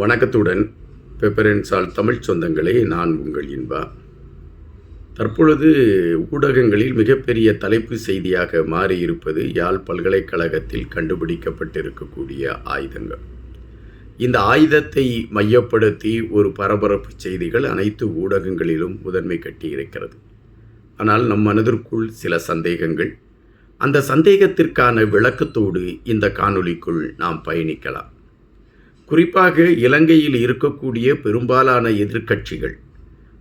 வணக்கத்துடன் பெப்பரன்சால் தமிழ் சொந்தங்களே நான் உங்கள் இன்பா. தற்பொழுது ஊடகங்களில் மிகப்பெரிய தலைப்பு செய்தியாக மாறியிருப்பது யாழ் பல்கலைக்கழகத்தில் கண்டுபிடிக்கப்பட்டிருக்கக்கூடிய ஆயுதங்கள். இந்த ஆயுதத்தை மையப்படுத்தி ஒரு பரபரப்பு செய்திகள் அனைத்து ஊடகங்களிலும் முதன்மை கட்டியிருக்கிறது ஆனால் நம் மனதிற்குள் சில சந்தேகங்கள். அந்த சந்தேகத்திற்கான விளக்கத்தோடு இந்த காணொளிக்குள் நாம் பயணிக்கலாம். குறிப்பாக இலங்கையில் இருக்கக்கூடிய பெரும்பாலான எதிர்க்கட்சிகள்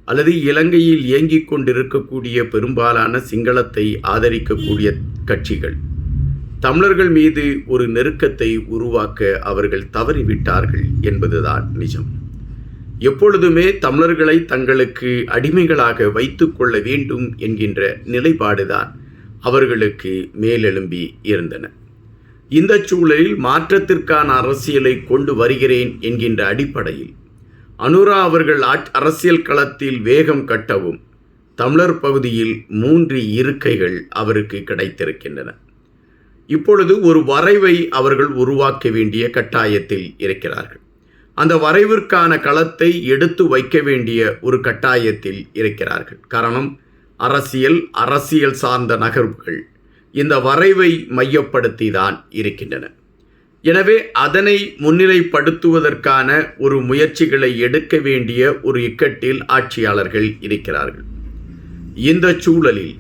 அல்லது இலங்கையில் இயங்கிக் கொண்டிருக்கக்கூடிய பெரும்பாலான சிங்களத்தை ஆதரிக்கக்கூடிய கட்சிகள் தமிழர்கள் மீது ஒரு நெருக்கத்தை உருவாக்க அவர்கள் தவறிவிட்டார்கள் என்பதுதான் நிஜம். எப்பொழுதுமே தமிழர்களை தங்களுக்கு அடிமைகளாக வைத்துக்கொள்ள வேண்டும் என்கின்ற நிலைப்பாடுதான் அவர்களுக்கு மேலெழும்பி இருந்தன. இந்த சூழலில் மாற்றத்திற்கான அரசியலை கொண்டு வருகிறேன் என்கின்ற அடிப்படையில் அனுரா அவர்கள் அரசியல் களத்தில் வேகம் கட்டவும் தமிழர் பகுதியில் மூன்று இருக்கைகள் அவருக்கு கிடைத்திருக்கின்றன. இப்பொழுது ஒரு வரைவை அவர்கள் உருவாக்க வேண்டிய கட்டாயத்தில் இருக்கிறார்கள். அந்த வரைவிற்கான களத்தை எடுத்து வைக்க வேண்டிய ஒரு கட்டாயத்தில் இருக்கிறார்கள். காரணம் அரசியல் அரசியல் சார்ந்த நகர்வுகள். இந்த வரைவை மையப்படுத்தி தான் இருக்கின்றன. எனவே அதனை முன்னிலைப்படுத்துவதற்கான ஒரு முயற்சிகளை எடுக்க வேண்டிய ஒரு இக்கட்டில் ஆட்சியாளர்கள் இருக்கிறார்கள். இந்த சூழலில்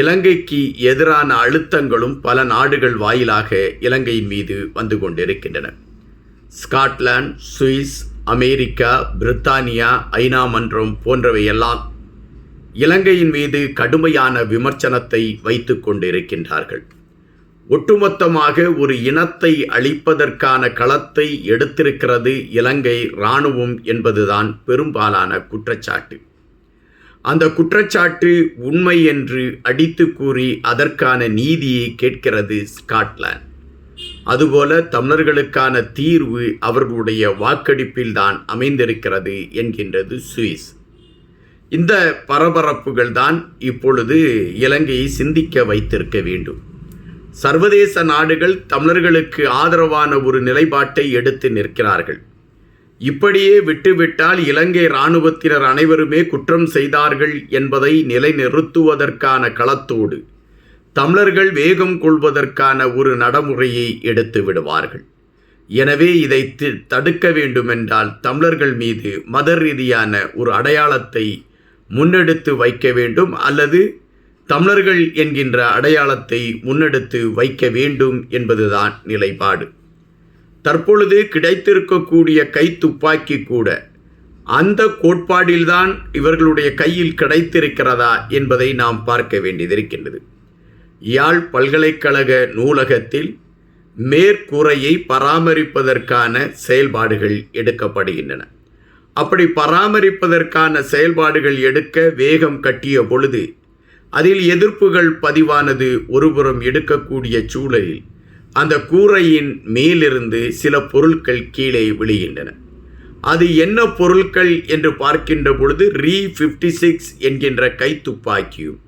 இலங்கைக்கு எதிரான அழுத்தங்களும் பல நாடுகள் வாயிலாக இலங்கையின் மீது வந்து கொண்டிருக்கின்றன. ஸ்காட்லாந்து சுவிஸ் அமெரிக்கா பிரித்தானியா ஐநா மன்றம் போன்றவையெல்லாம் இலங்கையின் மீது கடுமையான விமர்சனத்தை வைத்து கொண்டிருக்கின்றார்கள். ஒட்டுமொத்தமாக ஒரு இனத்தை அழிப்பதற்கான களத்தை எடுத்திருக்கிறது இலங்கை இராணுவம் என்பதுதான் பெரும்பாலான குற்றச்சாட்டு. அந்த குற்றச்சாட்டு உண்மை என்று அடித்து கூறி அதற்கான நீதியை கேட்கிறது ஸ்காட்லாந்து. அதுபோல தமிழர்களுக்கான தீர்வு அவர்களுடைய வாக்கெடுப்பில்தான் அமைந்திருக்கிறது என்கின்றது சுவிஸ். இந்த பரபரப்புகள் தான் இப்பொழுது இலங்கையை சிந்திக்க வைத்திருக்க வேண்டும். சர்வதேச நாடுகள் தமிழர்களுக்கு ஆதரவான ஒரு நிலைப்பாட்டை எடுத்து நிற்கிறார்கள். இப்படியே விட்டுவிட்டால் இலங்கை இராணுவத்தினர் அனைவருமே குற்றம் செய்தார்கள் என்பதை நிலைநிறுத்துவதற்கான களத்தோடு தமிழர்கள் வேகம் கொள்வதற்கான ஒரு நடைமுறையை எடுத்து விடுவார்கள். எனவே இதை தடுக்க வேண்டுமென்றால் தமிழர்கள் மீது மத ரீதியான ஒரு அடையாளத்தை முன்னெடுத்து வைக்க வேண்டும் அல்லது தமிழர்கள் என்கின்ற அடையாளத்தை முன்னெடுத்து வைக்க வேண்டும் என்பதுதான் நிலைப்பாடு. தற்பொழுது கிடைத்திருக்கக்கூடிய கை துப்பாக்கி கூட அந்த கோட்பாடில்தான் இவர்களுடைய கையில் கிடைத்திருக்கிறதா என்பதை நாம் பார்க்க வேண்டியதிருக்கின்றது யாழ் பல்கலைக்கழக நூலகத்தில் மேற்கூரையை பராமரிப்பதற்கான செயல்பாடுகள் எடுக்கப்படுகின்றன. அப்படி பராமரிப்பதற்கான செயல்பாடுகள் எடுக்க வேகம் கட்டிய பொழுது அதில் எதிர்ப்புகள் பதிவானது ஒருபுறம் எடுக்கக்கூடிய சூழலில் அந்த கூரையின் மேலிருந்து சில பொருட்கள் கீழே விழுகின்றன. அது என்ன பொருட்கள் என்று பார்க்கின்ற பொழுது ரீ ஃபிஃப்டி சிக்ஸ் என்கின்ற கைத்துப்பாக்கியும்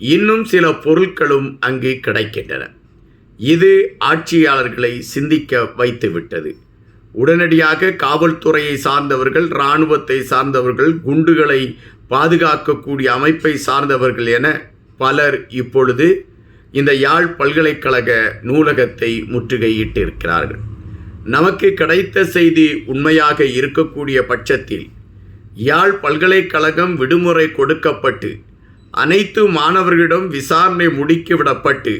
இன்னும் சில பொருட்களும் அங்கு கிடைக்கின்றன. இது ஆட்சியாளர்களை சிந்திக்க வைத்துவிட்டது. உடனடியாக காவல்துறையை சார்ந்தவர்கள் இராணுவத்தை சார்ந்தவர்கள் குண்டுகளை பாதுகாக்கக்கூடிய அமைப்பை சார்ந்தவர்கள் என பலர் இப்பொழுது இந்த யாழ் பல்கலைக்கழக நூலகத்தை முற்றுகையிட்டிருக்கிறார்கள். நமக்கு கிடைத்த செய்தி உண்மையாக இருக்கக்கூடிய பட்சத்தில் யாழ் பல்கலைக்கழகம் விடுமுறை கொடுக்கப்பட்டு அனைத்து மாணவர்களிடம் விசாரணை முடுக்கிவிடப்பட்டு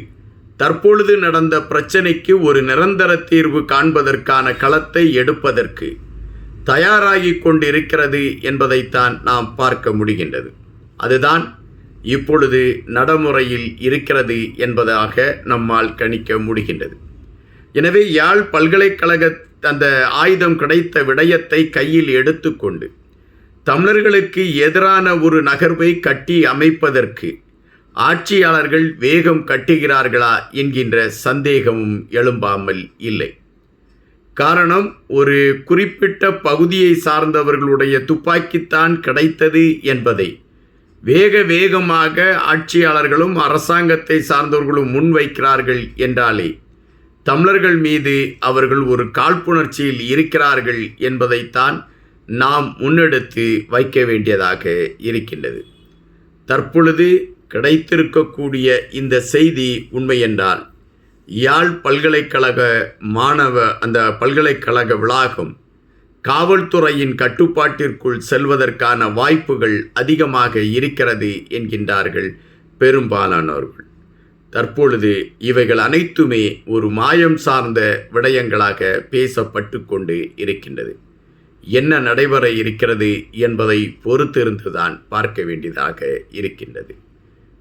தற்பொழுது நடந்த பிரச்சனைக்கு ஒரு நிரந்தர தீர்வு காண்பதற்கான களத்தை எடுப்பதற்கு தயாராகி கொண்டிருக்கிறது என்பதைத்தான் நாம் பார்க்க முடிகின்றது. அதுதான் இப்பொழுது நடைமுறையில் இருக்கிறது என்பதாக நம்மால் கணிக்க முடிகின்றது. எனவே யாழ் பல்கலைக்கழக அந்த ஆயுதம் கிடைத்த விடயத்தை கையில் எடுத்துக்கொண்டு தமிழர்களுக்கு எதிரான ஒரு நகர்வை கட்டி அமைப்பதற்கு ஆட்சியாளர்கள் வேகம் கட்டுகிறார்களா என்கின்ற சந்தேகமும் எழும்பாமல் இல்லை. காரணம் ஒரு குறிப்பிட்ட பகுதியை சார்ந்தவர்களுடைய துப்பாக்கித்தான் கிடைத்தது என்பதை. வேக வேகமாக ஆட்சியாளர்களும் அரசாங்கத்தை சார்ந்தவர்களும் முன்வைக்கிறார்கள் என்றாலே தமிழர்கள் மீது அவர்கள் ஒரு காழ்ப்புணர்ச்சியில் இருக்கிறார்கள் என்பதைத்தான் நாம் முன்னெடுத்து வைக்க வேண்டியதாக இருக்கின்றது. தற்பொழுது கிடைத்திருக்கக்கூடிய இந்த செய்தி உண்மையென்றால் யாழ் பல்கலைக்கழக மாணவ அந்த பல்கலைக்கழக வளாகம் காவல்துறையின் கட்டுப்பாட்டிற்குள் செல்வதற்கான வாய்ப்புகள் அதிகமாக இருக்கிறது என்கின்றார்கள் பெரும்பாலானோர்கள். தற்பொழுது இவைகள் அனைத்துமே ஒரு மாயம் சார்ந்த விடயங்களாக பேசப்பட்டு கொண்டு இருக்கின்றது. என்ன நடைபெற இருக்கிறது என்பதை பொறுத்திருந்துதான் பார்க்க வேண்டியதாக இருக்கின்றது.